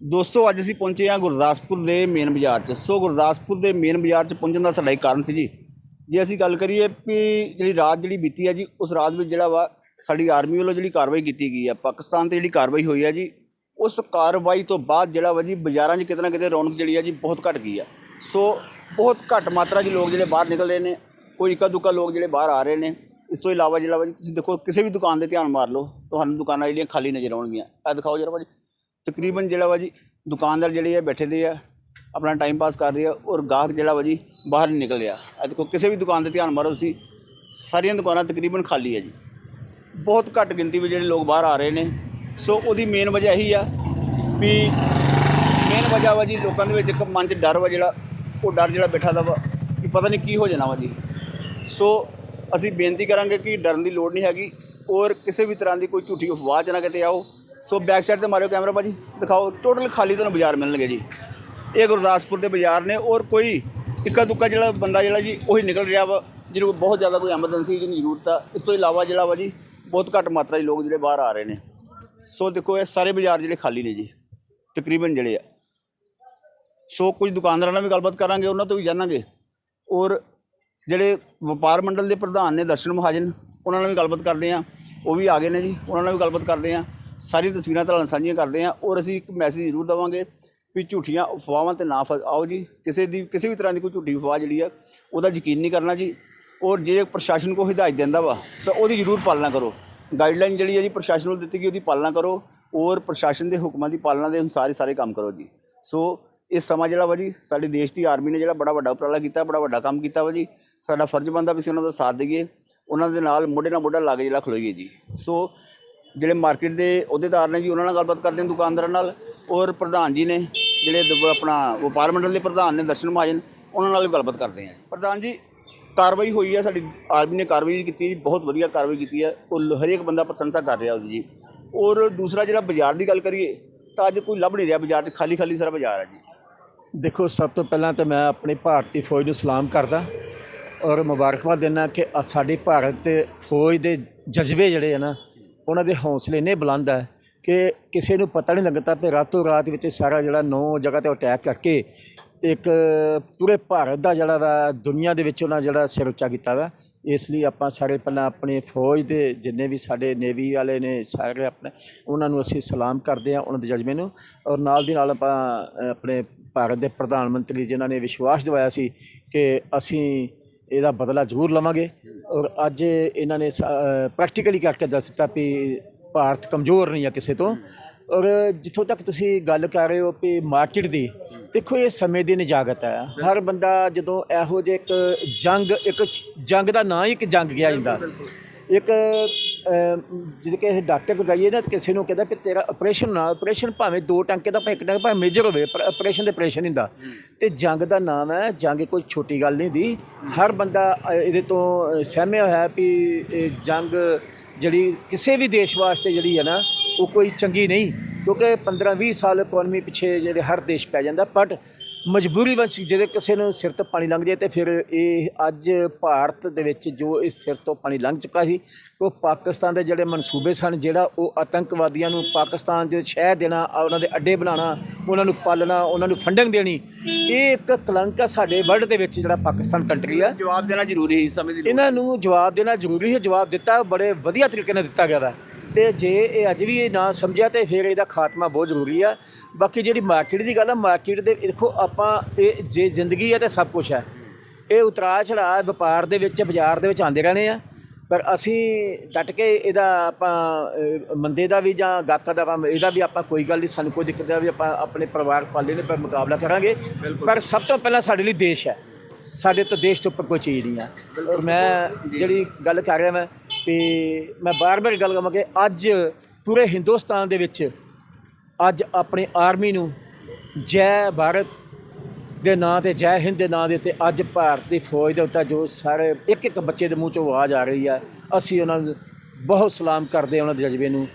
ਦੋਸਤੋ, ਅੱਜ ਅਸੀਂ ਪਹੁੰਚੇ ਹਾਂ ਗੁਰਦਾਸਪੁਰ ਦੇ ਮੇਨ ਬਾਜ਼ਾਰ 'ਚ। ਸੋ, ਗੁਰਦਾਸਪੁਰ ਦੇ ਮੇਨ ਬਾਜ਼ਾਰ 'ਚ ਪਹੁੰਚਣ ਦਾ ਸਾਡਾ ਇੱਕ ਕਾਰਨ ਸੀ ਜੀ। ਜੇ ਅਸੀਂ ਗੱਲ ਕਰੀਏ ਵੀ ਜਿਹੜੀ ਰਾਤ ਜਿਹੜੀ ਬੀਤੀ ਹੈ ਜੀ, ਉਸ ਰਾਤ ਵਿੱਚ ਜਿਹੜਾ ਵਾ ਸਾਡੀ ਆਰਮੀ ਵੱਲੋਂ ਜਿਹੜੀ ਕਾਰਵਾਈ ਕੀਤੀ ਗਈ ਹੈ ਪਾਕਿਸਤਾਨ ਤੇ ਜਿਹੜੀ ਕਾਰਵਾਈ ਹੋਈ ਹੈ ਜੀ, ਉਸ ਕਾਰਵਾਈ ਤੋਂ ਬਾਅਦ ਜਿਹੜਾ ਵਾ ਜੀ ਬਾਜ਼ਾਰਾਂ 'ਚ ਕਿਤੇ ਨਾ ਕਿਤੇ ਰੌਣਕ ਜਿਹੜੀ ਹੈ ਜੀ ਬਹੁਤ ਘਟ ਗਈ ਆ। ਸੋ, ਬਹੁਤ ਘੱਟ ਮਾਤਰਾ 'ਚ ਲੋਕ ਜਿਹੜੇ ਬਾਹਰ ਨਿਕਲ ਰਹੇ ਨੇ, ਕੋਈ ਇੱਕਾ ਦੁੱਕਾ ਲੋਕ ਜਿਹੜੇ ਬਾਹਰ ਆ ਰਹੇ ਨੇ, ਇਸ ਤੋਂ ਇਲਾਵਾ ਜਿਹੜਾ ਵਾ ਜੀ ਤੁਸੀਂ ਦੇਖੋ, ਕਿਸੇ ਵੀ ਦੁਕਾਨ ਤੇ ਧਿਆਨ ਮਾਰ ਲਓ, ਤੁਹਾਨੂੰ ਦੁਕਾਨਾਂ ਜਿਹੜੀਆਂ ਖਾਲੀ ਨਜ਼ਰ ਆਉਣਗੀਆਂ। ਇਹ ਦਿਖਾਓ ਜਰਾ ਭਾਜੀ। ਤਕਰੀਬਨ ਜਿਹੜਾ ਵਾ ਜੀ, ਦੁਕਾਨਦਾਰ ਜਿਹੜੇ ਆ ਬੈਠੇ ਦੇ ਆ, ਆਪਣਾ ਟਾਈਮ ਪਾਸ ਕਰ ਰਹੇ ਆ ਔਰ ਗਾਹਕ ਜਿਹੜਾ ਵਾ ਜੀ ਬਾਹਰ ਨਹੀਂ ਨਿਕਲ ਰਿਹਾ। ਇਹ ਦੇਖੋ, ਕਿਸੇ ਵੀ ਦੁਕਾਨ ਤੇ ਧਿਆਨ ਮਾਰੋ ਤੁਸੀਂ, ਸਾਰੀਆਂ ਦੁਕਾਨਾਂ ਤਕਰੀਬਨ ਖਾਲੀ ਹੈ ਜੀ। ਬਹੁਤ ਘੱਟ ਗਿਣਤੀ ਵਿੱਚ ਜਿਹੜੇ ਲੋਕ ਬਾਹਰ ਆ ਰਹੇ ਨੇ। ਸੋ ਉਹਦੀ ਮੇਨ ਵਜ੍ਹਾ ਇਹੀ ਆ ਵੀ ਮੇਨ ਵਜ੍ਹਾ ਵਾ ਜੀ ਲੋਕਾਂ ਦੇ ਵਿੱਚ ਇੱਕ ਮਨ 'ਚ ਡਰ ਵਾ ਜਿਹੜਾ, ਉਹ ਡਰ ਜਿਹੜਾ ਬੈਠਾ ਦਾ ਵਾ ਕਿ ਪਤਾ ਨਹੀਂ ਕੀ ਹੋ ਜਾਣਾ ਵਾ ਜੀ। ਸੋ ਅਸੀਂ ਬੇਨਤੀ ਕਰਾਂਗੇ ਕਿ ਡਰਨ ਦੀ ਲੋੜ ਨਹੀਂ ਹੈਗੀ ਔਰ ਕਿਸੇ ਵੀ ਤਰ੍ਹਾਂ ਦੀ ਕੋਈ ਝੂਠੀ ਅਫਵਾਹ 'ਚ ਨਾ ਕਿਤੇ ਆਓ। ਸੋ ਬੈਕ ਸਾਈਡ ਤੇ ਮਾਰਿਓ ਕੈਮਰਾ ਭਾਜੀ। ਦਿਖਾਓ ਟੋਟਲ ਖਾਲੀ ਤੁਹਾਨੂੰ ਬਾਜ਼ਾਰ ਮਿਲਣਗੇ ਜੀ। ਇਹ ਗੁਰਦਾਸਪੁਰ ਦੇ ਬਾਜ਼ਾਰ ਨੇ ਔਰ ਕੋਈ ਇੱਕਾ ਦੁੱਕਾ ਜਿਹੜਾ ਬੰਦਾ ਜਿਹੜਾ ਜੀ, ਉਹੀ ਨਿਕਲ ਰਿਹਾ ਵਾ, ਜਿਹਨੂੰ ਬਹੁਤ ਜ਼ਿਆਦਾ ਕੋਈ ਐਮਰਜੈਂਸੀ ਦੀ ਜ਼ਰੂਰਤ ਆ। ਇਸ ਤੋਂ ਇਲਾਵਾ ਜਿਹੜਾ ਵਾ ਜੀ, ਬਹੁਤ ਘੱਟ ਮਾਤਰਾ 'ਚ ਲੋਕ ਜਿਹੜੇ ਬਾਹਰ ਆ ਰਹੇ ਨੇ। ਸੋ ਦੇਖੋ, ਇਹ ਸਾਰੇ ਬਾਜ਼ਾਰ ਜਿਹੜੇ ਖਾਲੀ ਨੇ ਜੀ, ਤਕਰੀਬਨ ਜਿਹੜੇ ਆ। ਸੋ ਕੁਝ ਦੁਕਾਨਦਾਰਾਂ ਨਾਲ ਵੀ ਗੱਲਬਾਤ ਕਰਾਂਗੇ, ਉਹਨਾਂ ਤੋਂ ਵੀ ਜਾਣਾਂਗੇ। ਔਰ ਜਿਹੜੇ ਵਪਾਰ ਮੰਡਲ ਦੇ ਪ੍ਰਧਾਨ ਨੇ ਦਰਸ਼ਨ ਮਹਾਜਨ, ਉਹਨਾਂ ਨਾਲ ਵੀ ਗੱਲਬਾਤ ਕਰਦੇ ਆ। ਉਹ ਵੀ ਆ ਗਏ ਨੇ ਜੀ, ਉਹਨਾਂ ਨਾਲ ਵੀ ਗੱਲਬਾਤ ਕਰਦੇ ਆ। ਸਾਰੀਆਂ ਤਸਵੀਰਾਂ ਤੁਹਾਡੇ ਨਾਲ ਸਾਂਝੀਆਂ ਕਰਦੇ ਹਾਂ ਔਰ ਅਸੀਂ ਇੱਕ ਮੈਸੇਜ ਜ਼ਰੂਰ ਦਵਾਂਗੇ ਵੀ ਝੂਠੀਆਂ ਅਫਵਾਹਾਂ ਤੇ ਨਾ ਫਸ ਆਓ ਜੀ, ਕਿਸੇ ਦੀ ਕਿਸੇ ਵੀ ਤਰ੍ਹਾਂ ਦੀ ਕੋਈ ਝੂਠੀ ਅਫਵਾਹ ਜਿਹੜੀ ਆ, ਉਹਦਾ ਯਕੀਨ ਨਹੀਂ ਕਰਨਾ ਜੀ। ਔਰ ਜਿਹੜੇ ਪ੍ਰਸ਼ਾਸਨ ਕੋ ਹਦਾਇਤ ਦਿੰਦਾ ਵਾ, ਤਾਂ ਉਹਦੀ ਜ਼ਰੂਰ ਪਾਲਣਾ ਕਰੋ। ਗਾਈਡਲਾਈਨ ਜਿਹੜੀ ਹੈ ਜੀ ਪ੍ਰਸ਼ਾਸਨ ਵੱਲੋਂ ਦਿੱਤੀ ਗਈ, ਉਹਦੀ ਪਾਲਣਾ ਕਰੋ ਔਰ ਪ੍ਰਸ਼ਾਸਨ ਦੇ ਹੁਕਮਾਂ ਦੀ ਪਾਲਣਾ ਦੇ ਅਨੁਸਾਰ ਹੀ ਸਾਰੇ ਕੰਮ ਕਰੋ ਜੀ। ਸੋ ਇਹ ਸਮਾਂ ਜਿਹੜਾ ਵਾ ਜੀ, ਸਾਡੇ ਦੇਸ਼ ਦੀ ਆਰਮੀ ਨੇ ਜਿਹੜਾ ਬੜਾ ਵੱਡਾ ਉਪਰਾਲਾ ਕੀਤਾ, ਬੜਾ ਵੱਡਾ ਕੰਮ ਕੀਤਾ ਵਾ ਜੀ। ਸਾਡਾ ਫਰਜ਼ ਬਣਦਾ ਵੀ ਅਸੀਂ ਉਹਨਾਂ ਦਾ ਸਾਥ ਦਈਏ, ਉਹਨਾਂ ਦੇ ਨਾਲ ਮੋਢੇ ਨਾਲ ਮੋਢਾ ਲਾ ਕੇ ਜਿਹੜਾ ਖਲੋਈਏ ਜੀ। ਸੋ ਜਿਹੜੇ ਮਾਰਕੀਟ ਦੇ ਅਹੁਦੇਦਾਰ ਨੇ ਜੀ, ਉਹਨਾਂ ਨਾਲ ਗੱਲਬਾਤ ਕਰਦੇ ਹਾਂ ਦੁਕਾਨਦਾਰਾਂ ਨਾਲ। ਔਰ ਪ੍ਰਧਾਨ ਜੀ ਨੇ, ਜਿਹੜੇ ਦ- ਆਪਣਾ ਵਪਾਰ ਮੰਡਲ ਦੇ ਪ੍ਰਧਾਨ ਨੇ, ਦਰਸ਼ਨ ਮਹਾਜਨ, ਉਹਨਾਂ ਨਾਲ ਵੀ ਗੱਲਬਾਤ ਕਰਦੇ ਹਾਂ ਪ੍ਰਧਾਨ ਜੀ, ਕਾਰਵਾਈ ਹੋਈ ਹੈ ਸਾਡੀ, ਆਰਮੀ ਨੇ ਕਾਰਵਾਈ ਕੀਤੀ ਜੀ, ਬਹੁਤ ਵਧੀਆ ਕਾਰਵਾਈ ਕੀਤੀ ਹੈ ਉਹ ਲ- ਹਰੇਕ ਬੰਦਾ ਪ੍ਰਸ਼ੰਸਾ ਕਰ ਰਿਹਾ ਉਹਦੀ ਜੀ। ਔਰ ਦੂਸਰਾ ਜਿਹੜਾ ਬਾਜ਼ਾਰ ਦੀ ਗੱਲ ਕਰੀਏ, ਤਾਂ ਅੱਜ ਕੋਈ ਲੱਭ ਨਹੀਂ ਰਿਹਾ ਬਾਜ਼ਾਰ 'ਚ ਖਾਲੀ ਖਾਲੀ ਸਾਰਾ ਬਾਜ਼ਾਰ ਹੈ ਜੀ। ਦੇਖੋ, ਸਭ ਤੋਂ ਪਹਿਲਾਂ ਤਾਂ ਮੈਂ ਆਪਣੀ ਭਾਰਤੀ ਫੌਜ ਨੂੰ ਸਲਾਮ ਕਰਦਾ ਔਰ ਮੁਬਾਰਕਬਾਦ ਦਿੰਦਾ ਕਿ ਆਹ ਸਾਡੀ ਭਾਰਤ ਤੇ ਫੌਜ ਦੇ ਜਜ਼ਬੇ ਜਿਹੜੇ ਆ ਨਾ ਉਹਨਾਂ ਦੇ ਹੌਸਲੇ ਇੰਨੇ ਬੁਲੰਦ ਹੈ ਕਿ ਕਿਸੇ ਨੂੰ ਪਤਾ ਨਹੀਂ ਲੱਗਦਾ ਕਿ ਰਾਤੋਂ ਰਾਤ ਵਿੱਚ ਸਾਰਾ ਜਿਹੜਾ ਨੌ ਜਗ੍ਹਾ ਤੇ ਅਟੈਕ ਕਰਕੇ ਤੇ ਇੱਕ ਪੂਰੇ ਭਾਰਤ ਦਾ ਜਿਹੜਾ ਵਾ, ਦੁਨੀਆ ਦੇ ਵਿੱਚ ਉਹਨਾਂ ਜਿਹੜਾ ਸਿਰ ਉੱਚਾ ਕੀਤਾ ਵਾ। ਇਸ ਲਈ ਆਪਾਂ ਸਾਰੇ ਪਹਿਲਾਂ ਆਪਣੇ ਫੌਜ ਦੇ ਜਿੰਨੇ ਵੀ ਸਾਡੇ ਨੇਵੀ ਵਾਲੇ ਨੇ ਸਾਰੇ ਆਪਣੇ, ਉਹਨਾਂ ਨੂੰ ਅਸੀਂ ਸਲਾਮ ਕਰਦੇ ਹਾਂ ਉਹਨਾਂ ਦੇ ਜਜ਼ਬੇ ਨੂੰ। ਔਰ ਨਾਲ ਦੀ ਨਾਲ ਆਪਾਂ ਆਪਣੇ ਭਾਰਤ ਦੇ ਪ੍ਰਧਾਨ ਮੰਤਰੀ ਜਿਨ੍ਹਾਂ ਨੇ ਵਿਸ਼ਵਾਸ ਦਿਵਾਇਆ ਸੀ ਕਿ ਅਸੀਂ ਇਹਦਾ ਬਦਲਾ ਜ਼ਰੂਰ ਲਵਾਂਗੇ। ਔਰ ਅੱਜ ਇਹਨਾਂ ਨੇ ਪ੍ਰੈਕਟੀਕਲੀ ਕਰਕੇ ਦੱਸ ਦਿੱਤਾ ਵੀ ਭਾਰਤ ਕਮਜ਼ੋਰ ਨਹੀਂ ਆ ਕਿਸੇ ਤੋਂ। ਔਰ ਜਿੱਥੋਂ ਤੱਕ ਤੁਸੀਂ ਗੱਲ ਕਰ ਰਹੇ ਹੋ ਵੀ ਮਾਰਕੀਟ ਦੀ, ਦੇਖੋ ਇਹ ਸਮੇਂ ਦੀ ਨਜਾਗਤ ਹੈ। ਹਰ ਬੰਦਾ ਜਦੋਂ ਇਹੋ ਜਿਹੇ ਇੱਕ ਜੰਗ ਇੱਕ ਜੰਗ ਦਾ ਨਾਂ ਹੀ ਇੱਕ ਜੰਗ ਕਿਹਾ ਜਾਂਦਾ। ਇੱਕ ਜਿਹਦੇ ਕਿ ਡਾਕਟਰ ਕੋਲ ਜਾਈਏ ਨਾ ਕਿਸੇ ਨੂੰ ਕਹਿੰਦਾ ਕਿ ਤੇਰਾ ਆਪਰੇਸ਼ਨ ਨਾ ਆਪਰੇਸ਼ਨ ਭਾਵੇਂ ਦੋ ਟੰਕੇ ਦਾ ਭਾਵੇਂ ਇੱਕ ਟੰਕੇ, ਭਾਵੇਂ ਮੇਜਰ ਹੋਵੇ, ਪਰ ਆਪਰੇਸ਼ਨ ਦੇ ਆਪਰੇਸ਼ਨ ਹੁੰਦਾ। ਤੇ ਜੰਗ ਦਾ ਨਾਮ ਹੈ, ਜੰਗ ਕੋਈ ਛੋਟੀ ਗੱਲ ਨਹੀਂ ਦੀ ਹਰ ਬੰਦਾ ਇਹਦੇ ਤੋਂ ਸਹਿਮਿਆ ਹੋਇਆ ਵੀ ਜੰਗ ਜਿਹੜੀ ਕਿਸੇ ਵੀ ਦੇਸ਼ ਵਾਸਤੇ ਜਿਹੜੀ ਹੈ ਨਾ, ਉਹ ਕੋਈ ਚੰਗੀ ਨਹੀਂ। ਕਿਉਂਕਿ 15 20 ਸਾਲ ਇਕਨੋਮੀ ਪਿੱਛੇ ਜਿਹੜੇ ਹਰ ਦੇਸ਼ ਪੈ ਜਾਂਦਾ ਬਟ ਮਜਬੂਰੀ ਵੰਸ਼ ਜਿਹਦੇ ਕਿਸੇ ਨੂੰ ਸਿਰ ਤੋਂ ਪਾਣੀ ਲੰਘ ਜਾਏ ਤੇ ਫਿਰ ਇਹ ਅੱਜ ਭਾਰਤ ਦੇ ਵਿੱਚ ਜੋ ਇਸ ਸਿਰ ਤੋਂ ਪਾਣੀ ਲੰਘ ਚੁੱਕਾ ਸੀ ਉਹ ਪਾਕਿਸਤਾਨ ਦੇ ਜਿਹੜੇ ਮਨਸੂਬੇ ਸਨ ਜਿਹੜਾ ਉਹ ਆਤੰਕਵਾਦੀਆਂ ਨੂੰ ਪਾਕਿਸਤਾਨ ਦੇ ਸ਼ਹਿਰ ਦੇਣਾ ਉਹਨਾਂ ਦੇ ਅੱਡੇ ਬਣਾਉਣਾ ਉਹਨਾਂ ਨੂੰ ਪਾਲਣਾ ਉਹਨਾਂ ਨੂੰ ਫੰਡਿੰਗ ਦੇਣੀ ਇਹ ਇੱਕ ਕਲੰਕ ਆ ਸਾਡੇ ਵਰਲਡ ਦੇ ਵਿੱਚ ਜਿਹੜਾ ਪਾਕਿਸਤਾਨ ਕੰਟਰੀ ਆ ਜਵਾਬ ਦੇਣਾ ਜ਼ਰੂਰੀ ਹੈ ਇਸ ਸਮੇਂ ਦੀ। ਇਹਨਾਂ ਨੂੰ ਜਵਾਬ ਦੇਣਾ ਜ਼ਰੂਰੀ ਹੈ ਜਵਾਬ ਦਿੱਤਾ ਬੜੇ ਵਧੀਆ ਤਰੀਕੇ ਨਾਲ ਦਿੱਤਾ ਗਿਆ ਵਾ ਤੇ ਜੇ ਇਹ ਅੱਜ ਵੀ ਇਹ ਨਾ ਸਮਝਿਆ ਤੇ ਫਿਰ ਇਹਦਾ ਖਾਤਮਾ ਬਹੁਤ ਜ਼ਰੂਰੀ ਆ। ਬਾਕੀ ਜਿਹੜੀ ਮਾਰਕੀਟ ਦੀ ਗੱਲ ਆ ਮਾਰਕੀਟ ਦੇ ਦੇਖੋ ਆਪਾਂ ਇਹ ਜੇ ਜ਼ਿੰਦਗੀ ਹੈ ਤੇ ਸਭ ਕੁਝ ਹੈ ਇਹ ਉਤਰਾਅ ਚੜਾਅ ਵਪਾਰ ਦੇ ਵਿੱਚ ਬਾਜ਼ਾਰ ਦੇ ਵਿੱਚ ਆਉਂਦੇ ਰਹਿਣੇ ਆ। ਪਰ ਅਸੀਂ ਡਟ ਕੇ ਇਹਦਾ ਆਪਾਂ ਮੰਦੇ ਦਾ ਵੀ ਜਾਂ ਗਾਕਾ ਦਾ ਆਪਾਂ ਇਹਦਾ ਵੀ ਆਪਾਂ ਕੋਈ ਗੱਲ ਨਹੀਂ ਸਾਨੂੰ ਕੋਈ ਦਿੱਕਤ ਆ ਵੀ ਆਪਾਂ ਆਪਣੇ ਪਰਿਵਾਰ ਪਾਲੇ ਨੇ ਪਰ ਮੁਕਾਬਲਾ ਕਰਾਂਗੇ। ਪਰ ਸਭ ਤੋਂ ਪਹਿਲਾਂ ਸਾਡੇ ਲਈ ਦੇਸ਼ ਹੈ ਸਾਡੇ ਤੋਂ ਦੇਸ਼ ਤੋਂ ਉੱਪਰ ਕੋਈ ਚੀਜ਼ ਨਹੀਂ ਹੈ ਔਰ ਮੈਂ ਜਿਹੜੀ ਗੱਲ ਕਰ ਰਿਹਾ ਮੈਂ ਵੀ ਮੈਂ ਬਾਰ-ਬਾਰ ਗੱਲ ਕਰਾਂ ਕਿ ਅੱਜ ਪੂਰੇ ਹਿੰਦੁਸਤਾਨ ਦੇ ਵਿੱਚ ਅੱਜ ਆਪਣੀ ਆਰਮੀ ਨੂੰ ਜੈ ਭਾਰਤ ਦੇ ਨਾਂ ਤੇ, ਜੈ ਹਿੰਦ ਦੇ ਨਾਂ ਦੇ ਉੱਤੇ ਅੱਜ ਭਾਰਤੀ ਫੌਜ ਦੇ ਉੱਤੇ ਜੋ ਸਾਰੇ ਇੱਕ ਇੱਕ ਬੱਚੇ ਦੇ ਮੂੰਹ ਚੋਂ ਆਵਾਜ਼ ਆ ਰਹੀ ਹੈ ਅਸੀਂ ਉਹਨਾਂ ਨੂੰ ਬਹੁਤ ਸਲਾਮ ਕਰਦੇ ਹਾਂ ਉਹਨਾਂ ਦੇ ਜਜ਼ਬੇ ਨੂੰ।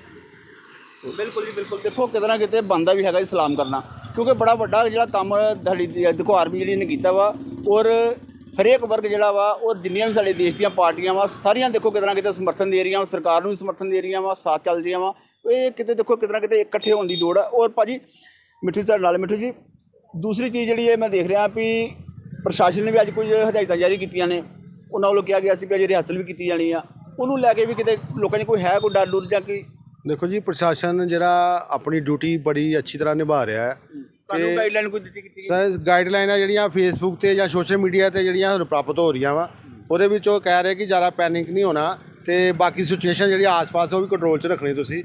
ਬਿਲਕੁਲ ਜੀ, ਬਿਲਕੁਲ। ਦੇਖੋ, ਕਿਤੇ ਨਾ ਕਿਤੇ ਬੰਦਾ ਵੀ ਹੈਗਾ ਜੀ ਸਲਾਮ ਕਰਨਾ। ਕਿਉਂਕਿ ਬੜਾ ਵੱਡਾ ਜਿਹੜਾ ਕੰਮ ਸਾਡੀ ਦੇਖੋ ਆਰਮੀ ਜਿਹੜੀ ਨੇ ਕੀਤਾ ਵਾ, ਔਰ ਹਰੇਕ ਵਰਗ ਜਿਹੜਾ ਵਾ, ਉਹ ਜਿੰਨੀਆਂ ਵੀ ਸਾਡੇ ਦੇਸ਼ ਦੀਆਂ ਪਾਰਟੀਆਂ ਵਾ, ਸਾਰੀਆਂ ਦੇਖੋ ਕਿਤੇ ਨਾ ਕਿਤੇ ਸਮਰਥਨ ਦੇ ਰਹੀਆਂ ਵਾ, ਸਰਕਾਰ ਨੂੰ ਵੀ ਸਮਰਥਨ ਦੇ ਰਹੀਆਂ ਵਾ, ਸਾਥ ਚੱਲ ਰਹੀਆਂ ਵਾ। ਇਹ ਕਿਤੇ ਦੇਖੋ, ਕਿਤੇ ਨਾ ਕਿਤੇ ਇਕੱਠੇ ਹੋਣ ਦੀ ਲੋੜ ਆ। ਔਰ ਭਾਜੀ, ਮਿੱਠੂ ਤੁਹਾਡੇ ਨਾਲ ਮਿੱਠੂ ਜੀ। ਦੂਸਰੀ ਚੀਜ਼ ਜਿਹੜੀ ਹੈ ਮੈਂ ਦੇਖ ਰਿਹਾ ਵੀ ਪ੍ਰਸ਼ਾਸਨ ਨੇ ਵੀ ਅੱਜ ਕੁਝ ਹਦਾਇਤਾਂ ਜਾਰੀ ਕੀਤੀਆਂ ਨੇ। ਉਹਨਾਂ ਵੱਲੋਂ ਕਿਹਾ ਗਿਆ ਸੀ ਕਿ ਅਜੇ ਰਿਹਰਸਲ ਵੀ ਕੀਤੀ ਜਾਣੀ ਆ। ਉਹਨੂੰ ਲੈ ਕੇ ਵੀ ਕਿਤੇ ਲੋਕਾਂ 'ਚ ਕੋਈ ਹੈ ਕੋਈ ਡਰ ਡੁਰ ਜਾਂ ਕੀ? ਦੇਖੋ ਜੀ, ਪ੍ਰਸ਼ਾਸਨ ਜਿਹੜਾ ਆਪਣੀ ਡਿਊਟੀ ਬੜੀ ਅੱਛੀ ਤਰ੍ਹਾਂ ਨਿਭਾ ਰਿਹਾ ਹੈ। ਤੁਹਾਨੂੰ ਗਾਈਡਲਾਈਨ ਕੋਈ ਦਿੱਤੀ ਕੀਤੀ? ਸਰ ਗਾਈਡਲਾਈਨਾਂ ਜਿਹੜੀਆਂ ਫੇਸਬੁੱਕ ਤੇ ਜਾਂ ਸੋਸ਼ਲ ਮੀਡੀਆ ਤੇ ਜਿਹੜੀਆਂ ਸਾਨੂੰ ਪ੍ਰਾਪਤ ਹੋ ਰਹੀਆਂ ਵਾ ਉਹਦੇ ਵਿੱਚ ਉਹ ਕਹਿ ਰਹੇ ਕਿ ਜ਼ਿਆਦਾ ਪੈਨਿਕ ਨਹੀਂ ਹੋਣਾ ਤੇ ਬਾਕੀ ਸਿਚੁਏਸ਼ਨ ਜਿਹੜੀ ਆਸ-ਪਾਸ ਉਹ ਵੀ ਕੰਟਰੋਲ 'ਚ ਰੱਖਣੀ ਤੁਸੀਂ।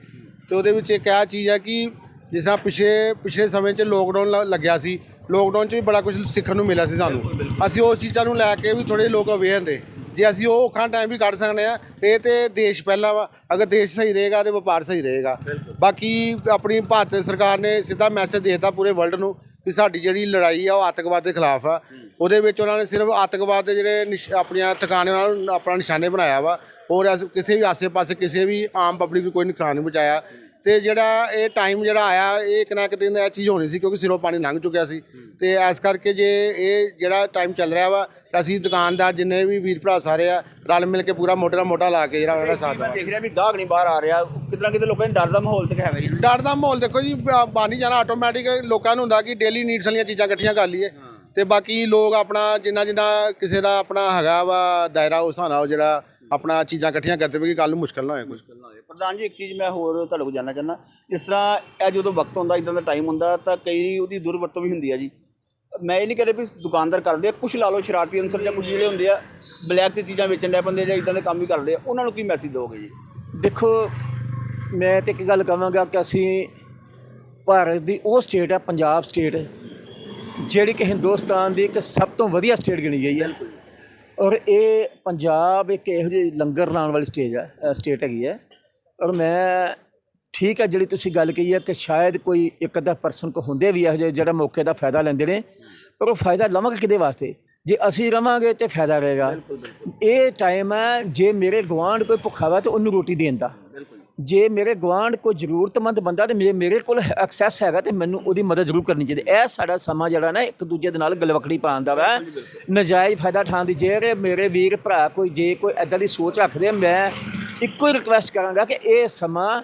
ਤੇ ਉਹਦੇ ਵਿੱਚ ਇੱਕ ਇਹ ਚੀਜ਼ ਹੈ ਕਿ ਜਿਸ ਤਰ੍ਹਾਂ ਪਿਛੇ ਪਿਛਲੇ ਸਮੇਂ 'ਚ ਲੋਕਡਾਊਨ ਲੱਗਿਆ ਸੀ ਲੋਕਡਾਊਨ 'ਚ ਵੀ ਬੜਾ ਕੁਝ ਸਿੱਖਣ ਨੂੰ ਮਿਲਿਆ ਸੀ ਸਾਨੂੰ। ਅਸੀਂ ਉਸ ਚੀਜ਼ਾਂ ਨੂੰ ਲੈ ਕੇ ਵੀ ਥੋੜੇ ਲੋਕ ਅਵੇਅਰ ਨੇ। ਜੇ ਅਸੀਂ ਉਹ ਔਖਾ ਟਾਈਮ ਵੀ ਕੱਢ ਸਕਦੇ ਆ ਇਹ ਤੇ ਦੇਸ਼ ਪਹਿਲਾਂ ਵਾ ਅਗਰ ਦੇਸ਼ ਸਹੀ ਰਹੇਗਾ ਤੇ ਵਪਾਰ ਸਹੀ ਰਹੇਗਾ। ਬਾਕੀ ਆਪਣੀ ਭਾਰਤ ਸਰਕਾਰ ਨੇ ਸਿੱਧਾ ਮੈਸੇਜ ਦੇਤਾ ਪੂਰੇ ਵਰਲਡ ਨੂੰ ਕਿ ਸਾਡੀ ਜਿਹੜੀ ਲੜਾਈ ਆ ਉਹ ਆਤੰਕਵਾਦ ਦੇ ਖਿਲਾਫ ਆ। ਉਹਦੇ ਵਿੱਚ ਉਹਨਾਂ ਨੇ ਸਿਰਫ ਆਤੰਕਵਾਦ ਦੇ ਜਿਹੜੇ ਆਪਣੀਆਂ ਟਿਕਾਣੇ ਉਹਨਾਂ ਨੂੰ ਆਪਣਾ ਨਿਸ਼ਾਨੇ ਬਣਾਇਆ ਵਾ। ਔਰ ਕਿਸੇ ਵੀ ਆਸੇ-ਪਾਸੇ ਕਿਸੇ ਵੀ ਆਮ ਪਬਲਿਕ ਨੂੰ ਕੋਈ ਨੁਕਸਾਨ ਨਹੀਂ ਪਹੁੰਚਾਇਆ। ਤੇ ਜਿਹੜਾ ਇਹ ਟਾਈਮ ਜਿਹੜਾ ਆਇਆ ਇਹ ਇੱਕ ਨਾ ਇੱਕ ਦਿਨ ਇਹ ਚੀਜ਼ ਹੋਣੀ ਸੀ ਕਿਉਂਕਿ ਸਿਰੋਂ ਪਾਣੀ ਲੰਘ ਚੁੱਕਿਆ ਸੀ। ਤੇ ਇਸ ਕਰਕੇ ਜੇ ਇਹ ਜਿਹੜਾ ਟਾਈਮ ਚੱਲ ਰਿਹਾ ਵਾ ਤਾਂ ਅਸੀਂ ਦੁਕਾਨਦਾਰ ਜਿੰਨੇ ਵੀ ਵੀਰ ਭਰਾ ਸਾਰੇ ਆ ਰਲ ਮਿਲ ਕੇ ਪੂਰਾ ਨਾਲ ਮੋਢਾ ਲਾ ਕੇ ਜਿਹੜਾ ਉਹਨਾਂ ਦਾ ਸਾਥ ਮੈਂ ਦੇਖ ਰਿਹਾ ਵੀ ਗਾਹਕ ਨਹੀਂ ਬਾਹਰ ਆ ਰਿਹਾ। ਕਿਤਨਾ ਕਿਤੇ ਲੋਕਾਂ 'ਚ ਡਰ ਦਾ ਮਾਹੌਲ ਤੇ ਹੈਗਾ ਜੀ। ਡਰ ਦਾ ਮਾਹੌਲ ਦੇਖੋ ਜੀ ਬਣ ਹੀ ਜਾਣਾ ਆਟੋਮੈਟਿਕ ਲੋਕਾਂ ਨੂੰ ਹੁੰਦਾ ਕਿ ਡੇਲੀ ਨੀਡਸ ਵਾਲੀਆਂ ਚੀਜ਼ਾਂ ਇਕੱਠੀਆਂ ਕਰ ਲਈਏ। ਤੇ ਬਾਕੀ ਲੋਕ ਆਪਣਾ ਜਿੰਨਾ ਜਿੰਨਾ ਕਿਸੇ ਦਾ ਆਪਣਾ ਹੈਗਾ ਵਾ ਦਾਇਰਾ ਉਸ ਹਿਸਾਬ ਨਾਲ ਉਹ ਜਿਹੜਾ ਆਪਣਾ ਚੀਜ਼ਾਂ ਇਕੱਠੀਆਂ ਕਰਦੇ ਵੀ ਕਿ ਕੱਲ ਨੂੰ ਮੁਸ਼ਕਲ ਨਾ ਹੋਏ ਕੁਝ ਪ੍ਰਧਾਨ ਜੀ ਇੱਕ ਚੀਜ਼ ਮੈਂ ਹੋਰ ਤੁਹਾਡੇ ਕੋਲ ਜਾਨਣਾ ਚਾਹੁੰਦਾ। ਜਿਸ ਤਰ੍ਹਾਂ ਇਹ ਜਦੋਂ ਵਕਤ ਹੁੰਦਾ ਇਦਾਂ ਦਾ ਟਾਈਮ ਹੁੰਦਾ ਤਾਂ ਕਈ ਉਹਦੀ ਦੁਰਵਰਤੋਂ ਵੀ ਹੁੰਦੀ ਆ ਜੀ। ਮੈਂ ਇਹ ਨਹੀਂ ਕਹਿ ਰਿਹਾ ਵੀ ਦੁਕਾਨਦਾਰ ਕਰਦੇ ਆ ਕੁਝ ਲਾ ਲਓ ਸ਼ਰਾਰਤੀ ਅਨਸਰ ਜਾਂ ਕੁਝ ਜਿਹੜੇ ਹੁੰਦੇ ਆ ਬਲੈਕ 'ਚ ਚੀਜ਼ਾਂ ਵੇਚਣ ਦੇ ਬੰਦੇ ਜਾਂ ਇਦਾਂ ਦੇ ਕੰਮ ਵੀ ਕਰਦੇ ਆ ਉਹਨਾਂ ਨੂੰ ਕੀ ਮੈਸੇਜ ਦਿਓਗੇ ਜੀ? ਦੇਖੋ ਮੈਂ ਤੇ ਇੱਕ ਗੱਲ ਕਹਾਂਗਾ ਕਿ ਅਸੀਂ ਭਾਰਤ ਦੀ ਉਹ ਸਟੇਟ ਹੈ ਪੰਜਾਬ ਸਟੇਟ ਜਿਹੜੀ ਕਿ ਹਿੰਦੁਸਤਾਨ ਦੀ ਇੱਕ ਸਭ ਤੋਂ ਵਧੀਆ ਸਟੇਟ ਗਿਣੀ ਗਈ ਹੈ ਔਰ ਇਹ ਪੰਜਾਬ ਇੱਕ ਇਹੋ ਜਿਹੀ ਲੰਗਰ ਲਾਉਣ ਵਾਲੀ ਸਟੇਜ ਹੈ ਸਟੇਟ ਹੈਗੀ ਹੈ। ਔਰ ਮੈਂ ਠੀਕ ਹੈ ਜਿਹੜੀ ਤੁਸੀਂ ਗੱਲ ਕਹੀ ਹੈ ਕਿ ਸ਼ਾਇਦ ਕੋਈ ਇੱਕ ਅੱਧਾ ਪਰਸਨ ਕੋ ਹੁੰਦੇ ਵੀ ਇਹੋ ਜਿਹੇ ਜਿਹੜਾ ਮੌਕੇ ਦਾ ਫਾਇਦਾ ਲੈਂਦੇ ਨੇ ਪਰ ਉਹ ਫਾਇਦਾ ਲਵਾਂਗੇ ਕਿਹਦੇ ਵਾਸਤੇ? ਜੇ ਅਸੀਂ ਰਵਾਂਗੇ ਤੇ ਫਾਇਦਾ ਰਹੇਗਾ। ਇਹ ਟਾਈਮ ਹੈ ਜੇ ਮੇਰੇ ਗਵਾਂਢ ਕੋਈ ਭੁੱਖਾ ਵਾ ਤੇ ਉਹਨੂੰ ਰੋਟੀ ਦੇਣ ਦਾ। ਜੇ ਮੇਰੇ ਗਵਾਂਢ ਕੋਈ ਜ਼ਰੂਰਤਮੰਦ ਬੰਦਾ ਤੇ ਮੇਰੇ ਮੇਰੇ ਕੋਲ ਐਕਸੈਸ ਹੈਗਾ ਤੇ ਮੈਨੂੰ ਉਹਦੀ ਮਦਦ ਜ਼ਰੂਰ ਕਰਨੀ ਚਾਹੀਦੀ। ਇਹ ਸਾਡਾ ਸਮਾਂ ਜਿਹੜਾ ਨਾ ਇੱਕ ਦੂਜੇ ਦੇ ਨਾਲ ਗਲਵਕੜੀ ਪਾਉਣ ਦਾ ਵਾ। ਨਜਾਇਜ਼ ਫਾਇਦਾ ਠਾਣ ਦੀ ਜੇ ਮੇਰੇ ਵੀਰ ਭਰਾ ਕੋਈ ਜੇ ਕੋਈ ਐਦਾਂ ਦੀ ਸੋਚ ਰੱਖਦੇ ਮੈਂ ਇੱਕੋ ਹੀ ਰਿਕਵੈਸਟ ਕਰਾਂਗਾ ਕਿ ਇਹ ਸਮਾਂ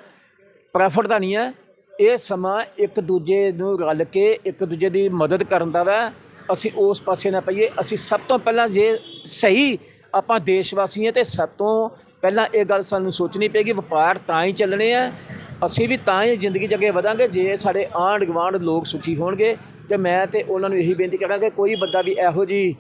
ਪ੍ਰੋਫਿਟ ਦਾ ਨਹੀਂ ਹੈ ਇਹ ਸਮਾਂ ਇੱਕ ਦੂਜੇ ਨੂੰ ਰਲ ਕੇ ਇੱਕ ਦੂਜੇ ਦੀ ਮਦਦ ਕਰਨ ਦਾ ਵਾ। ਅਸੀਂ ਉਸ ਪਾਸੇ ਨਾ ਪਈਏ। ਅਸੀਂ ਸਭ ਤੋਂ ਪਹਿਲਾਂ ਜੇ ਸਹੀ ਆਪਾਂ ਦੇਸ਼ ਵਾਸੀ ਹਾਂ ਤੇ ਸਭ ਤੋਂ ਪਹਿਲਾਂ ਇਹ ਗੱਲ ਸਾਨੂੰ ਸੋਚਣੀ ਪਏਗੀ ਵਪਾਰ ਤਾਂ ਹੀ ਚੱਲਣੇ ਆ ਅਸੀਂ ਵੀ ਤਾਂ ਹੀ ਜ਼ਿੰਦਗੀ 'ਚ ਅੱਗੇ ਵਧਾਂਗੇ ਜੇ ਸਾਡੇ ਆਂਢ ਗੁਆਂਢ ਲੋਕ ਸੁਖੀ ਹੋਣਗੇ ਤੇ ਮੈਂ ਤੇ ਉਹਨਾਂ ਨੂੰ ਇਹੀ ਬੇਨਤੀ ਕਰਾਂਗਾ ਕਿ ਕੋਈ ਬੰਦਾ ਵੀ ਇਹੋ ਜੀ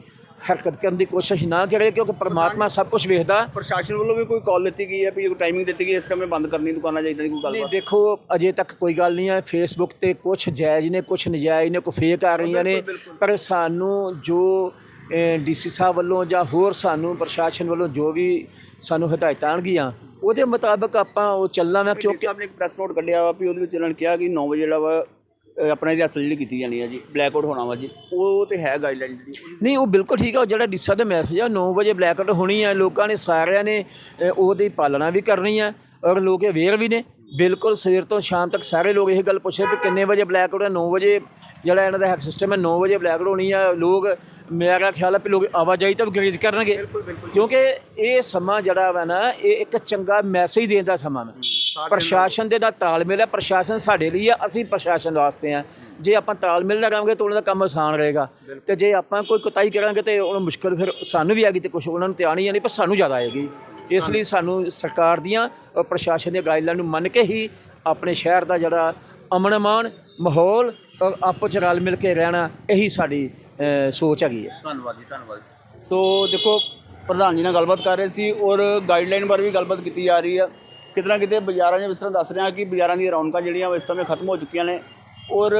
ਹਰਕਤ ਕਰਨ ਦੀ ਕੋਸ਼ਿਸ਼ ਨਾ ਕਰੇ ਕਿਉਂਕਿ ਪਰਮਾਤਮਾ ਸਭ ਕੁਝ ਵੇਖਦਾ। ਪ੍ਰਸ਼ਾਸਨ ਵੱਲੋਂ ਵੀ ਕੋਈ ਕਾਲ ਦਿੱਤੀ ਗਈ ਹੈ ਵੀ ਕੋਈ ਟਾਈਮਿੰਗ ਦਿੱਤੀ ਗਈ ਇਸ ਸਮੇਂ ਬੰਦ ਕਰਨੀ ਦੁਕਾਨਾਂ ਜਾਂ ਇਦਾਂ ਦੀ ਕੋਈ ਨਹੀਂ ਗੱਲਬਾਤ? ਦੇਖੋ ਅਜੇ ਤੱਕ ਕੋਈ ਗੱਲ ਨਹੀਂ ਹੈ ਫੇਸਬੁੱਕ ਤੇ ਕੁਝ ਜਾਇਜ਼ ਨੇ ਕੁਝ ਨਜਾਇਜ਼ ਨੇ ਕੋਈ ਫੇਕ ਆ ਰਹੀਆਂ ਨੇ ਪਰ ਸਾਨੂੰ ਜੋ ਡੀਸੀ ਸਾਹਿਬ ਵੱਲੋਂ ਜਾਂ ਹੋਰ ਸਾਨੂੰ ਪ੍ਰਸ਼ਾਸਨ ਵੱਲੋਂ ਜੋ ਵੀ ਸਾਨੂੰ ਹਦਾਇਤਾਂ ਆਣਗੀਆਂ ਉਹਦੇ ਮੁਤਾਬਕ ਆਪਾਂ ਉਹ ਚੱਲਣਾ ਵਾ ਕਿਉਂਕਿ ਸਾਹਿਬ ਨੇ ਇੱਕ ਪ੍ਰੈਸ ਨੋਟ ਕੱਢਿਆ ਵਾ ਵੀ ਉਹਦੇ ਵਿੱਚ ਇਹਨਾਂ ਨੇ ਕਿਹਾ ਕਿ 9 ਵਜੇ ਜਿਹੜਾ ਵਾ ਆਪਣਾ ਰਿਹਰਸਲ ਜਿਹੜੀ ਕੀਤੀ ਜਾਣੀ ਹੈ ਜੀ ਬਲੈਕ ਆਊਟ ਹੋਣਾ ਵਾ ਜੀ। ਉਹ ਤੇ ਹੈ ਗਾਈਡਲਾਈਨ ਜਿਹੜੀ। ਨਹੀਂ ਉਹ ਬਿਲਕੁਲ ਠੀਕ ਹੈ ਉਹ ਜਿਹੜਾ ਡੀਸਾ ਦਾ ਮੈਸੇਜ ਆ 9 ਵਜੇ ਬਲੈਕ ਆਊਟ ਹੋਣੀ ਹੈ ਲੋਕਾਂ ਨੇ ਸਾਰਿਆਂ ਨੇ ਉਹਦੀ ਪਾਲਣਾ ਵੀ ਕਰਨੀ ਹੈ ਔਰ ਲੋਕ ਅਵੇਅਰ ਵੀ ਨੇ। ਬਿਲਕੁਲ ਸਵੇਰ ਤੋਂ ਸ਼ਾਮ ਤੱਕ ਸਾਰੇ ਲੋਕ ਇਹ ਗੱਲ ਪੁੱਛਦੇ ਵੀ ਕਿੰਨੇ ਵਜੇ ਬਲੈਕ ਆਊਟ ਹੈ? 9 ਵਜੇ ਜਿਹੜਾ ਇਹਨਾਂ ਦਾ ਹੈਕ ਸਿਸਟਮ ਹੈ 9 ਵਜੇ ਬਲੈਕ ਆਊਟ ਹੋਣੀ ਹੈ ਲੋਕ ਮੇਰਾ ਖਿਆਲ ਹੈ ਵੀ ਲੋਕ ਆਵਾਜਾਈ ਤਾਂ ਗਰੇਜ ਕਰਨਗੇ। ਕਿਉਂਕਿ ਇਹ ਸਮਾਂ ਜਿਹੜਾ ਵਾ ਨਾ ਇਹ ਇੱਕ ਚੰਗਾ ਮੈਸੇਜ ਦੇਣ ਦਾ ਸਮਾਂ ਹੈ ਪ੍ਰਸ਼ਾਸਨ ਦੇ ਨਾਲ ਤਾਲਮੇਲ ਹੈ ਪ੍ਰਸ਼ਾਸਨ ਸਾਡੇ ਲਈ ਆ ਅਸੀਂ ਪ੍ਰਸ਼ਾਸਨ ਵਾਸਤੇ ਆ। ਜੇ ਆਪਾਂ ਤਾਲਮੇਲ ਨਾਲ ਰਹਾਂਗੇ ਤਾਂ ਉਹਨਾਂ ਦਾ ਕੰਮ ਆਸਾਨ ਰਹੇਗਾ। ਤੇ ਜੇ ਆਪਾਂ ਕੋਈ ਕੁਤਾਈ ਕਰਾਂਗੇ ਤੇ ਉਹਨਾਂ ਮੁਸ਼ਕਲ ਫਿਰ ਸਾਨੂੰ ਵੀ ਆਏਗੀ ਤੇ ਕੁਝ ਉਹਨਾਂ ਨੂੰ ਤੇ ਆਣੀ ਨਹੀਂ ਪਰ ਸਾਨੂੰ ਜ਼ਿਆਦਾ ਆਏਗੀ ਇਸ ਲਈ ਸਾਨੂੰ ਸਰਕਾਰ ਦੀਆਂ ਔਰ ਪ੍ਰਸ਼ਾਸਨ ਦੀਆਂ ਗਾਈਡਲਾਈਨ ਨੂੰ ਮੰਨ ਕੇ ਹੀ ਆਪਣੇ ਸ਼ਹਿਰ ਦਾ ਜਿਹੜਾ ਅਮਨ ਅਮਾਨ ਮਾਹੌਲ ਔਰ ਆਪੋ ਚ ਰਲ ਮਿਲ ਕੇ ਰਹਿਣਾ ਇਹੀ ਸਾਡੀ ਅ, ਸੋਚ ਹੈਗੀ ਹੈ। ਧੰਨਵਾਦ ਜੀ ਧੰਨਵਾਦ ਸੋ ਦੇਖੋ ਪ੍ਰਧਾਨ ਜੀ ਨਾਲ ਗੱਲਬਾਤ ਕਰ ਰਹੇ ਸੀ ਔਰ ਗਾਈਡਲਾਈਨ ਬਾਰੇ ਵੀ ਗੱਲਬਾਤ ਕੀਤੀ ਜਾ ਰਹੀ ਆ। ਕਿਤਨਾ ਕਿਤੇ ਬਾਜ਼ਾਰਾਂ 'ਚ ਇਸ ਤਰ੍ਹਾਂ ਦੱਸ ਰਹੇ ਆ ਕਿ ਬਾਜ਼ਾਰਾਂ ਦੀਆਂ ਰੌਣਕਾਂ ਜਿਹੜੀਆਂ ਉਹ ਇਸ ਸਮੇਂ ਖਤਮ ਹੋ ਚੁੱਕੀਆਂ ਨੇ ਔਰ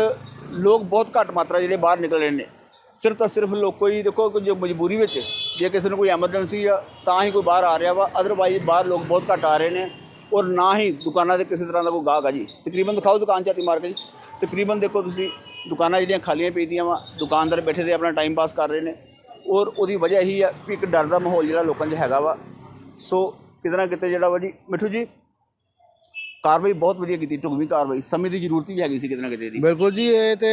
ਲੋਕ ਬਹੁਤ ਘੱਟ ਮਾਤਰਾ ਜਿਹੜੇ ਬਾਹਰ ਨਿਕਲ ਰਹੇ ਨੇ। ਸਿਰਫ ਤਾਂ ਸਿਰਫ ਲੋਕੋ ਹੀ ਦੇਖੋ ਕੁਝ ਮਜਬੂਰੀ ਵਿੱਚ ਜੇ ਕਿਸੇ ਨੂੰ ਕੋਈ ਐਮਰਜੈਂਸੀ ਆ, ਤਾਂ ਹੀ ਕੋਈ ਬਾਹਰ ਆ ਰਿਹਾ ਵਾ। ਅਦਰਵਾਈਜ਼ ਬਾਹਰ ਲੋਕ ਬਹੁਤ ਘੱਟ ਆ ਰਹੇ ਨੇ ਔਰ ਨਾ ਹੀ ਦੁਕਾਨਾਂ ਤੇ ਕਿਸੇ ਤਰ੍ਹਾਂ ਦਾ ਕੋਈ ਗਾਹਕ ਆ ਜੀ। ਤਕਰੀਬਨ ਦਿਖਾਓ ਦੁਕਾਨ ਚਾਤੀ ਮਾਰ ਕੇ ਜੀ। ਤਕਰੀਬਨ ਦੇਖੋ ਤੁਸੀਂ ਦੁਕਾਨਾਂ ਜਿਹੜੀਆਂ ਖਾਲੀਆਂ ਪਈਆਂ ਵਾ, ਦੁਕਾਨਦਾਰ ਬੈਠੇ ਤੇ ਆਪਣਾ ਟਾਈਮ ਪਾਸ ਕਰ ਰਹੇ ਨੇ ਔਰ ਉਹਦੀ ਵਜ੍ਹਾ ਇਹੀ ਆ ਕਿ ਇੱਕ ਡਰ ਦਾ ਮਾਹੌਲ ਜਿਹੜਾ ਲੋਕਾਂ 'ਚ ਹੈਗਾ ਵਾ। ਸੋ ਕਿਤੇ ਨਾ ਕਿਤੇ ਜਿਹੜਾ ਵਾ ਜੀ, ਮਿੱਠੂ ਜੀ ਕਾਰਵਾਈ ਬਹੁਤ ਵਧੀਆ ਕੀਤੀ ਢੁਕਵੀਂ ਕਾਰਵਾਈ ਸਮੇਂ ਦੀ ਜ਼ਰੂਰਤ ਵੀ ਹੈਗੀ ਸੀ ਕਿਤੇ ਨਾ ਕਿਤੇ ਦੀ ਬਿਲਕੁਲ ਜੀ ਇਹ ਤੇ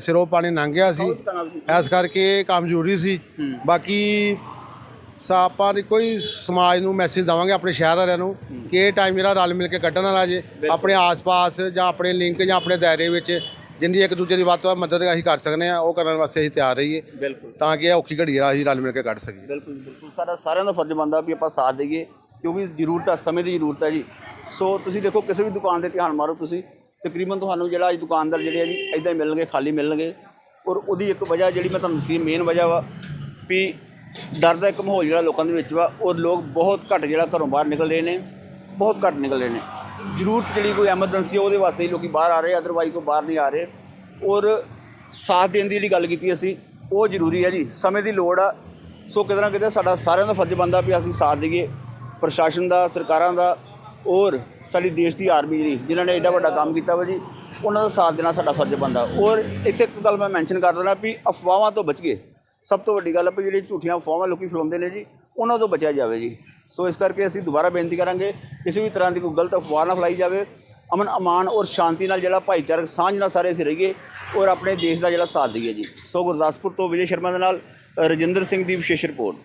ਸਿਰੋਂ ਪਾਣੀ ਲੰਘ ਗਿਆ ਸੀ। ਇਸ ਕਰਕੇ ਇਹ ਕੰਮ ਜ਼ਰੂਰੀ ਸੀ। ਬਾਕੀ ਸਾ ਆਪਾਂ ਦੀ ਕੋਈ ਸਮਾਜ ਨੂੰ ਮੈਸੇਜ ਦਵਾਂਗੇ ਆਪਣੇ ਸ਼ਹਿਰ ਵਾਲਿਆਂ ਨੂੰ ਕਿ ਇਹ ਟਾਈਮ ਜਿਹੜਾ ਰਲ ਮਿਲ ਕੇ ਕੱਢਣ ਵਾਲਾ ਜੇ ਆਪਣੇ ਆਸ-ਪਾਸ ਜਾਂ ਆਪਣੇ ਲਿੰਕ ਜਾਂ ਆਪਣੇ ਦਾਇਰੇ ਵਿੱਚ ਜਿੰਨੀ ਇੱਕ ਦੂਜੇ ਦੀ ਵੱਧ ਤੋਂ ਵੱਧ ਮਦਦ ਅਸੀਂ ਕਰ ਸਕਨੇ ਆ ਉਹ ਕਰਨ ਵਾਸਤੇ ਅਸੀਂ ਤਿਆਰ ਰਹੀਏ। ਤਾਂ ਕਿ ਇਹ ਔਖੀ ਘੜੀ ਆ ਅਸੀਂ ਰਲ ਮਿਲ ਕੇ ਕੱਢ ਸਕੀਏ। ਬਿਲਕੁਲ ਬਿਲਕੁਲ। ਸਾਡਾ ਸਾਰਿਆਂ ਦਾ ਫਰਜ਼ ਬਣਦਾ ਵੀ ਆਪਾਂ ਸਾਥ ਦੇਈਏ। ਕਿਉਂਕਿ ਜ਼ਰੂਰਤ ਹੈ ਸਮੇਂ ਦੀ ਜ਼ਰੂਰਤ ਹੈ ਜੀ। ਸੋ ਤੁਸੀਂ ਦੇਖੋ, ਕਿਸੇ ਵੀ ਦੁਕਾਨ ਤੇ ਧਿਆਨ ਮਾਰੋ ਤੁਸੀਂ। ਤਕਰੀਬਨ ਤੁਹਾਨੂੰ ਜਿਹੜਾ ਅੱਜ ਦੁਕਾਨਦਾਰ ਜਿਹੜੇ ਆ ਜੀ ਇਦਾਂ ਹੀ ਮਿਲਣਗੇ, ਖਾਲੀ ਮਿਲਣਗੇ। ਔਰ ਉਹਦੀ ਇੱਕ ਵਜ੍ਹਾ ਜਿਹੜੀ ਮੈਂ ਤੁਹਾਨੂੰ ਦੱਸੀ ਮੇਨ ਵਜ੍ਹਾ ਵਾ ਵੀ ਡਰ ਦਾ ਇੱਕ ਮਾਹੌਲ ਜਿਹੜਾ ਲੋਕਾਂ ਦੇ ਵਿੱਚ ਵਾ, ਔਰ ਲੋਕ ਬਹੁਤ ਘੱਟ ਜਿਹੜਾ ਘਰੋਂ ਬਾਹਰ ਨਿਕਲ ਰਹੇ ਨੇ, ਬਹੁਤ ਘੱਟ ਨਿਕਲ ਰਹੇ ਨੇ। ਜ਼ਰੂਰਤ ਜਿਹੜੀ ਕੋਈ ਐਮਰਜੈਂਸੀ ਹੈ ਉਹਦੇ ਵਾਸਤੇ ਹੀ ਲੋਕੀ ਬਾਹਰ ਆ ਰਹੇ ਅਦਰਵਾਈਜ਼ ਕੋਈ ਬਾਹਰ ਨਹੀਂ ਆ ਰਹੇ। ਔਰ ਸਾਥ ਦੇਣ ਦੀ ਜਿਹੜੀ ਗੱਲ ਕੀਤੀ ਅਸੀਂ, ਉਹ ਜ਼ਰੂਰੀ ਹੈ ਜੀ। ਸਮੇਂ ਦੀ ਲੋੜ ਆ। ਸੋ ਕਿਤੇ ਨਾ ਕਿਤੇ ਸਾਡਾ ਸਾਰਿਆਂ ਦਾ ਫਰਜ਼ ਬਣਦਾ ਵੀ ਅਸੀਂ ਸਾਥ ਦੇਈਏ। ਪ੍ਰਸ਼ਾਸਨ ਦਾ, ਸਰਕਾਰਾਂ ਦਾ ਔਰ ਸਾਡੀ ਦੇਸ਼ ਦੀ ਆਰਮੀ ਜਿਹੜੀ, ਜਿਨ੍ਹਾਂ ਨੇ ਐਡਾ ਵੱਡਾ ਕੰਮ ਕੀਤਾ ਵਾ ਜੀ, ਉਹਨਾਂ ਦਾ ਸਾਥ ਦੇਣਾ ਸਾਡਾ ਫਰਜ਼ ਬਣਦਾ। ਔਰ ਇੱਥੇ ਇੱਕ ਗੱਲ ਮੈਂ ਮੈਂਸ਼ਨ ਕਰ ਦੇਣਾ ਵੀ ਅਫਵਾਹਾਂ ਤੋਂ ਬਚ ਕੇ, ਸਭ ਤੋਂ ਵੱਡੀ ਗੱਲ ਹੈ ਵੀ ਜਿਹੜੀ ਝੂਠੀਆਂ ਅਫਵਾਹਾਂ ਲੋਕੀ ਫੈਲਾਉਂਦੇ ਨੇ ਜੀ, ਉਹਨਾਂ ਤੋਂ ਬਚਿਆ ਜਾਵੇ ਜੀ। ਸੋ ਇਸ ਕਰਕੇ ਅਸੀਂ ਦੁਬਾਰਾ ਬੇਨਤੀ ਕਰਾਂਗੇ, ਕਿਸੇ ਵੀ ਤਰ੍ਹਾਂ ਦੀ ਕੋਈ ਗਲਤ ਅਫਵਾਹ ਨਾ ਫੈਲਾਈ ਜਾਵੇ, ਅਮਨ, ਅਮਾਨ ਔਰ ਸ਼ਾਂਤੀ ਨਾਲ ਜਿਹੜਾ ਭਾਈਚਾਰਕ ਸਾਂਝ ਨਾਲ ਸਾਰੇ ਅਸੀਂ ਰਹੀਏ ਔਰ ਆਪਣੇ ਦੇਸ਼ ਦਾ ਜਿਹੜਾ ਸਾਥ ਦਈਏ ਜੀ। ਸੋ ਗੁਰਦਾਸਪੁਰ ਤੋਂ ਵਿਜੇ ਸ਼ਰਮਾ ਦੇ ਨਾਲ, ਰਜਿੰਦਰ ਸਿੰਘ ਦੀ ਵਿਸ਼ੇਸ਼ ਰਿਪੋਰਟ।